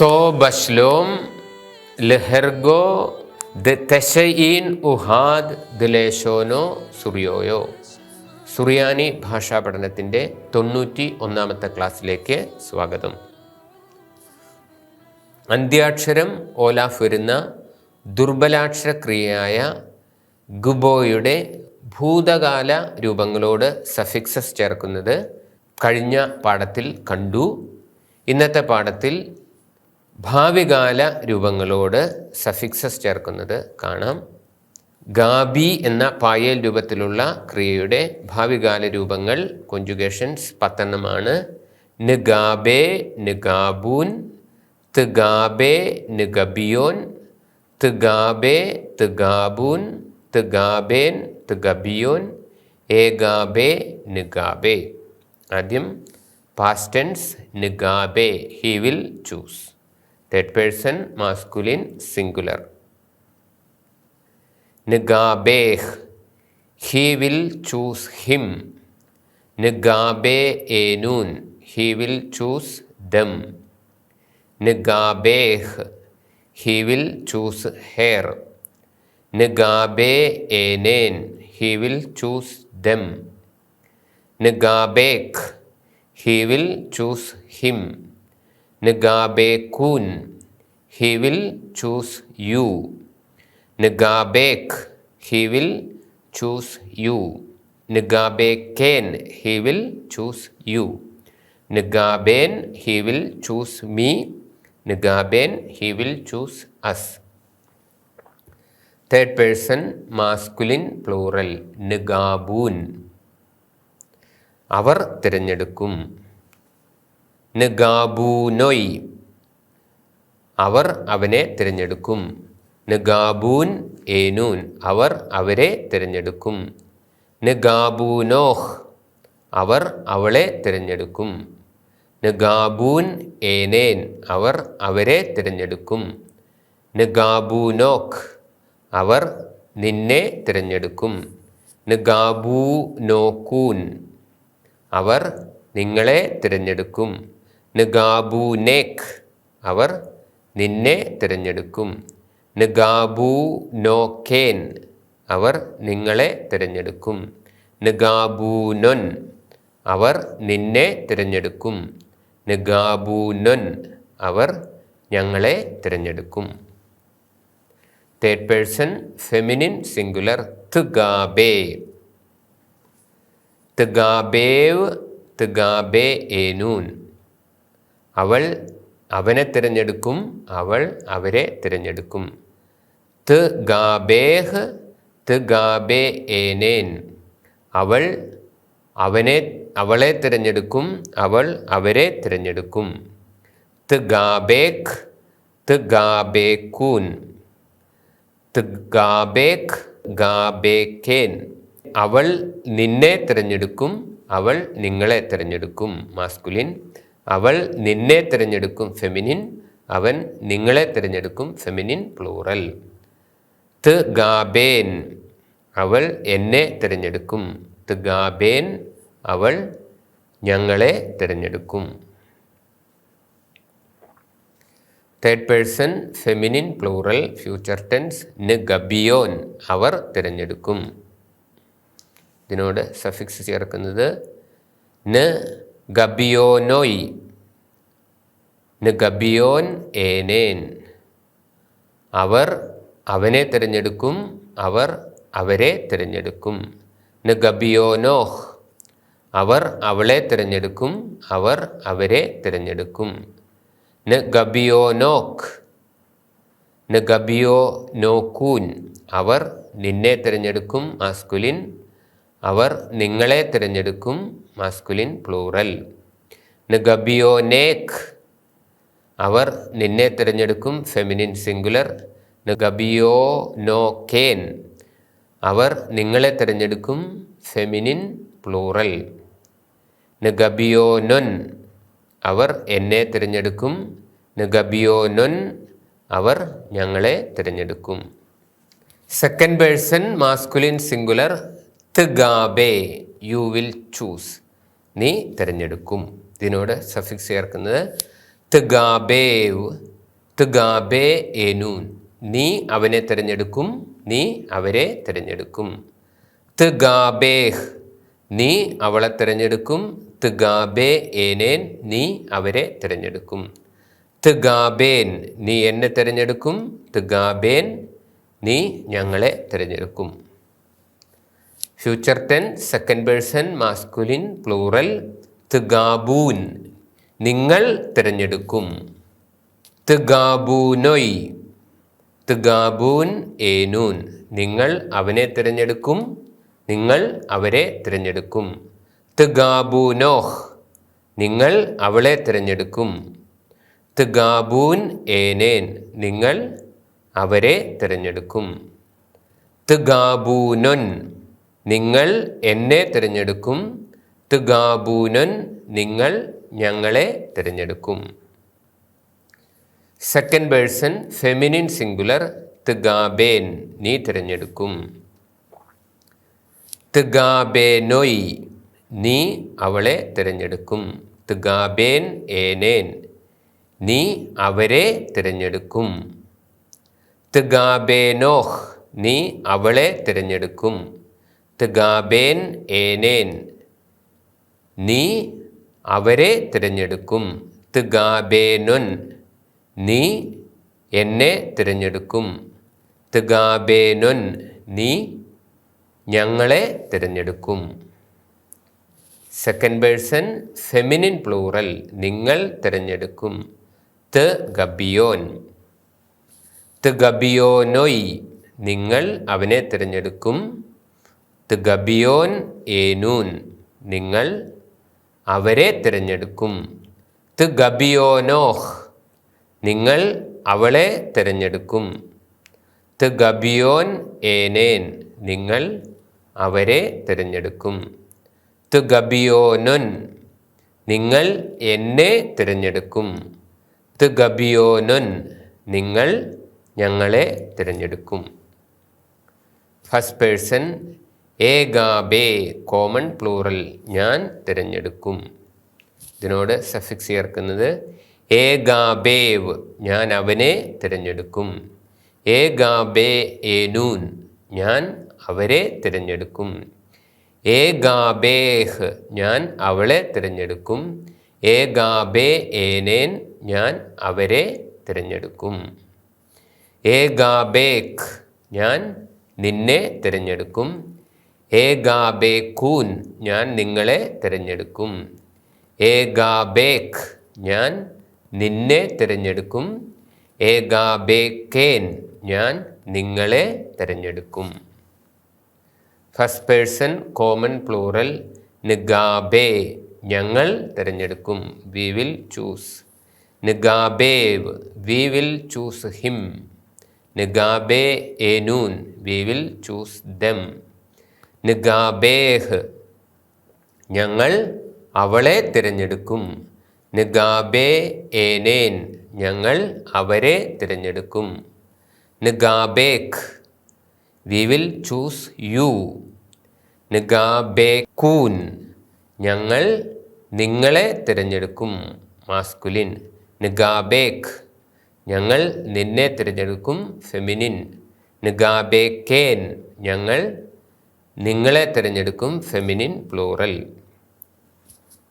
തോ ബഷ്ലോം ലഹർഗോ ദ തെഷയീൻ ഉഹാദ് ദിലേശോനോ സുറിയോയോ സുറിയാനി ഭാഷാ പഠനത്തിന്റെ തൊണ്ണൂറ്റി ഒന്നാമത്തെ ക്ലാസ്സിലേക്ക് സ്വാഗതം. അന്ത്യാക്ഷരം ഓലാഫ് വരുന്ന ദുർബലാക്ഷര ക്രിയയായ ഗുബോയുടെ ഭൂതകാല രൂപങ്ങളോട് സഫിക്സസ് ചേർക്കുന്നത് കഴിഞ്ഞ പാഠത്തിൽ കണ്ടു. ഇന്നത്തെ പാഠത്തിൽ ഭാവികാല രൂപങ്ങളോട് സഫിക്സസ് ചേർക്കുന്നത് കാണാം. ഗാബി എന്ന പായൽ രൂപത്തിലുള്ള ക്രിയയുടെ ഭാവികാല രൂപങ്ങൾ കൊഞ്ചുഗേഷൻസ് പത്തെണ്ണമാണ്. നിഗാബേ നിഗാബൂൻ തിഗാബേ നിഗബിയോൻ തിഗാബേ തിഗാബൂൻ തിഗാബേൻ തിഗബിയോൻ ഏഗാബേ നിഗാബേ. ആദ്യം past tense നിഗാബേ he will choose third person masculine singular നിഗാബേഹ് he will choose him നിഗാബേ ഏനൂൻ ഹി വിൽ ചൂസ് ദം നിഗാബേഹ് ഹി വിൽ ചൂസ് ഹെയർ നിഗാബേ ഏനേൻ ഹി വിൽ ചൂസ് ദം നിഗാബേക്ക് ഹി വിൽ ചൂസ് ഹിം നിഗാബേക്കൂൻ ഹി വിൽ ചൂസ് യു നിഗാബേക്ക് he will choose you നിഗാബേക്കേൻ he will choose you നിഗാബേൻ he will choose me നിഗാബേൻ he will choose us third person masculine plural നിഗാബൂൻ അവർ തിരഞ്ഞെടുക്കും. നിഗാബൂനൊയ്. അവർ അവനെ തിരഞ്ഞെടുക്കും. നിഗാബൂൻ ഏനൂൻ അവർ അവരെ തിരഞ്ഞെടുക്കും. നിഗാബൂനോഹ് അവർ അവളെ തിരഞ്ഞെടുക്കും. നിഗാബൂൻ ഏനേൻ അവർ അവരെ തിരഞ്ഞെടുക്കും. നിഗാബൂനോക്ക് അവർ നിന്നെ തിരഞ്ഞെടുക്കും. നിഗാബൂനോക്കൂൻ അവർ നിങ്ങളെ തിരഞ്ഞെടുക്കും. നിഗാബൂനേക്ക് അവർ നിന്നെ തിരഞ്ഞെടുക്കും. നിഗാബൂ നോക്കേൻ. അവർ നിങ്ങളെ തിരഞ്ഞെടുക്കും. നഗാബുനൊൻ അവർ നിന്നെ തിരഞ്ഞെടുക്കും. നഗാബുനൊൻ അവർ ഞങ്ങളെ തിരഞ്ഞെടുക്കും. തേർഡ് പേഴ്സൺ ഫെമിനിൻ സിംഗുലർ തുഗാബേ തുഗാബേവ് തുഗാബേ ഏനൂൻ അവൾ അവനെ തിരഞ്ഞെടുക്കും അവൾ അവരെ തിരഞ്ഞെടുക്കും. ത് ഗാബേഹ് ത് ഗാബേ ഏനേൻ. അവൾ അവനെ അവളെ തിരഞ്ഞെടുക്കും അവൾ അവരെ തിരഞ്ഞെടുക്കും. ത് ഗാബേഖ് ത് ഗാബേക്കൂൻ. ത് ഗാബേഖ് ഗാബേക്കേൻ. അവൾ നിന്നെ തിരഞ്ഞെടുക്കും അവൾ നിങ്ങളെ തിരഞ്ഞെടുക്കും. മാസ്കുലിൻ. അവൾ നിന്നെ തിരഞ്ഞെടുക്കും ഫെമിനിൻ അവൻ നിങ്ങളെ തിരഞ്ഞെടുക്കും ഫെമിനിൻ പ്ലൂറൽ. ത് ഗാബേൻ അവൾ എന്നെ തിരഞ്ഞെടുക്കും. ത് ഗാബേൻ അവൾ ഞങ്ങളെ തിരഞ്ഞെടുക്കും. Third person feminine plural future tense ന് ഗബിയോൻ അവർ തിരഞ്ഞെടുക്കും. ഇതിനോട് സഫിക്സ് ചേർക്കുന്നത് ന് ഗബിയോനോയ്. ഗബിയോൻ ഏനേൻ. അവർ അവനെ തിരഞ്ഞെടുക്കും അവർ അവരെ തിരഞ്ഞെടുക്കും. ഗബിയോനോഹ് അവർ അവളെ തിരഞ്ഞെടുക്കും അവർ അവരെ തിരഞ്ഞെടുക്കും. ഗബിയോനോക്ക് ഗബിയോ നോക്കൂൻ അവർ നിന്നെ തിരഞ്ഞെടുക്കും മാസ്കുലിൻ. അവർ നിങ്ങളെ തിരഞ്ഞെടുക്കും മാസ്കുലിൻ പ്ലൂറൽ ന് അവർ നിന്നെ തിരഞ്ഞെടുക്കും ഫെമിനിൻ സിംഗുലർ നഗബിയോ ഗബിയോ നോക്കേൻ അവർ നിങ്ങളെ തിരഞ്ഞെടുക്കും ഫെമിനിൻ പ്ലൂറൽ ന് ഗബിയോനൊൻ അവർ എന്നെ തിരഞ്ഞെടുക്കും ന് ഗബിയോനൊൻ അവർ ഞങ്ങളെ തിരഞ്ഞെടുക്കും. സെക്കൻഡ് പേഴ്സൺ മാസ്കുലിൻ സിംഗുലർ തിഗാബേ യു വിൽ ചൂസ് നീ തിരഞ്ഞെടുക്കും. ഇതിനോട് സഫിക്സ് ചേർക്കുന്നത് തിഗാബേവ് തിഗാബേ എനൂൻ. നീ അവനെ തിരഞ്ഞെടുക്കും. നീ അവരെ തിരഞ്ഞെടുക്കും. തിഗാബേഹ് നീ അവളെ തിരഞ്ഞെടുക്കും. തിഗാബേ ഏനേൻ നീ അവരെ തിരഞ്ഞെടുക്കും. തിഗാബേൻ നീ എന്നെ തിരഞ്ഞെടുക്കും. തിഗാബേൻ നീ ഞങ്ങളെ തിരഞ്ഞെടുക്കും. Future tense second person masculine plural തിഗാബൂൻ നിങ്ങൾ തിരഞ്ഞെടുക്കും. തിഗാബൂനൊയ് തിഗാബൂൻ ഏനൂൻ നിങ്ങൾ അവനെ തിരഞ്ഞെടുക്കും. നിങ്ങൾ അവരെ തിരഞ്ഞെടുക്കും. തിഗാബൂനോഹ് നിങ്ങൾ അവളെ തിരഞ്ഞെടുക്കും. തിഗാബൂൻ ഏനേൻ നിങ്ങൾ അവരെ തിരഞ്ഞെടുക്കും. തിഗാബൂനൊൻ നിങ്ങൾ എന്നെ തിരഞ്ഞെടുക്കും. തുഗാബൂനൻ നിങ്ങൾ ഞങ്ങളെ തിരഞ്ഞെടുക്കും. സെക്കൻഡ് പേഴ്സൺ ഫെമിനിൻ സിംഗുലർ തുഗാബേൻ നീ തിരഞ്ഞെടുക്കും. തുഗാബേനൊയ് നീ അവളെ തിരഞ്ഞെടുക്കും. തുഗാബേൻ ഏനേൻ നീ അവരെ തിരഞ്ഞെടുക്കും. തുഗാബേനോഹ് നീ അവളെ തിരഞ്ഞെടുക്കും. തിഗാബേൻ ഏനേൻ. നീ അവരെ തിരഞ്ഞെടുക്കും. തഗാബേനുൻ നീ എന്നെ തിരഞ്ഞെടുക്കും. തഗാബേനുൻ നീ ഞങ്ങളെ തിരഞ്ഞെടുക്കും. സെക്കൻഡ് പേഴ്സൺ ഫെമിനിൻ പ്ലൂറൽ നിങ്ങൾ തിരഞ്ഞെടുക്കും. ത് ഗബിയോൻ. ത് ഗബിയോനൊയ്. നിങ്ങൾ അവനെ തിരഞ്ഞെടുക്കും. ത് ഗബിയോൻ ഏനൂൻ നിങ്ങൾ അവരെ തിരഞ്ഞെടുക്കും. ത് ഗബിയോനോഹ് നിങ്ങൾ അവളെ തിരഞ്ഞെടുക്കും. ത് ഗബിയോൻ ഏനേൻ നിങ്ങൾ അവരെ തിരഞ്ഞെടുക്കും. ത് ഗബിയോനൊൻ നിങ്ങൾ എന്നെ തിരഞ്ഞെടുക്കും. ത് ഗബിയോനൊൻ നിങ്ങൾ ഞങ്ങളെ തിരഞ്ഞെടുക്കും. ഫസ്റ്റ് പേഴ്സൺ ഏകാബേ കോമൺ പ്ലൂറൽ ഞാൻ തിരഞ്ഞെടുക്കും. ഇതിനോട് സഫിക്സ് ചേർക്കുന്നത് ഏകാബേവ് ഞാൻ അവനെ തിരഞ്ഞെടുക്കും. ഏകാബേ ഏനൂൻ ഞാൻ അവരെ തിരഞ്ഞെടുക്കും. ഏകാബേഹ് ഞാൻ അവളെ തിരഞ്ഞെടുക്കും. ഏകാബേ ഏനേൻ ഞാൻ അവരെ തിരഞ്ഞെടുക്കും. ഏകാബേഖ് ഞാൻ നിന്നെ തിരഞ്ഞെടുക്കും. ഏകാബേക്കൂൻ ഞാൻ നിങ്ങളെ തിരഞ്ഞെടുക്കും. ഏകാബേഖ് ഞാൻ നിന്നെ തിരഞ്ഞെടുക്കും. ഏകാബേക്കേൻ ഞാൻ നിങ്ങളെ തിരഞ്ഞെടുക്കും. ഫസ്റ്റ് പേഴ്സൺ കോമൺ പ്ലൂറൽ നിഗാബേ ഞങ്ങൾ തിരഞ്ഞെടുക്കും. വി വിൽ ചൂസ് നിഗാബേവ് വി വിൽ ചൂസ് ഹിം നിഗാബേ ഏനൂൻ വി വിൽ ചൂസ് ദം നിഗാബേഹ്. ഞങ്ങൾ അവളെ തിരഞ്ഞെടുക്കും. നിഗാബേ ഏനേൻ ഞങ്ങൾ അവരെ തിരഞ്ഞെടുക്കും. നിഗാബേഖ്. വി വിൽ ചൂസ് യു നിഗാബേക്കൂൻ ഞങ്ങൾ നിങ്ങളെ തിരഞ്ഞെടുക്കും. മാസ്കുലിൻ നിഗാബേഖ് ഞങ്ങൾ നിന്നെ തിരഞ്ഞെടുക്കും. ഫെമിനിൻ നിഗാബേക്കേൻ ഞങ്ങൾ നിങ്ങളെ തിരഞ്ഞെടുക്കും ഫെമിനിൻ പ്ലൂറൽ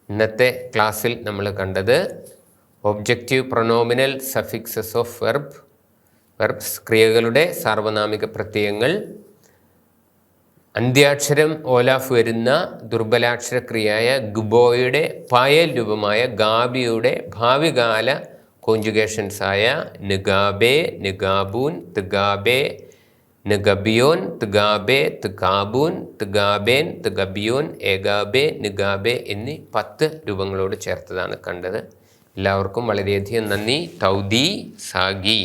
ഇന്നത്തെ ക്ലാസ്സിൽ നമ്മൾ കണ്ടത് objective pronominal suffixes of verb verbs ക്രിയകളുടെ സാർവനാമിക പ്രത്യയങ്ങൾ അന്ത്യാക്ഷരം ഓലാഫ് വരുന്ന ദുർബലാക്ഷര ക്രിയയായ ഗുബോയുടെ പായൽ രൂപമായ ഗാബിയുടെ ഭാവികാല കോഞ്ചുഗേഷൻസായ നിഗാബേ നിഗാബൂൻ തിഗാബേ നിഗബിയോൻ തിഗാബേ തിഗാബൂൻ തിഗാബേൻ തിഗബിയോൻ ഏഗാബേ നിഗാബെ എന്നീ പത്ത് രൂപങ്ങളോട് ചേർത്തതാണ് കണ്ടത്. എല്ലാവർക്കും വളരെയധികം നന്ദി. തൗദി സാഗി.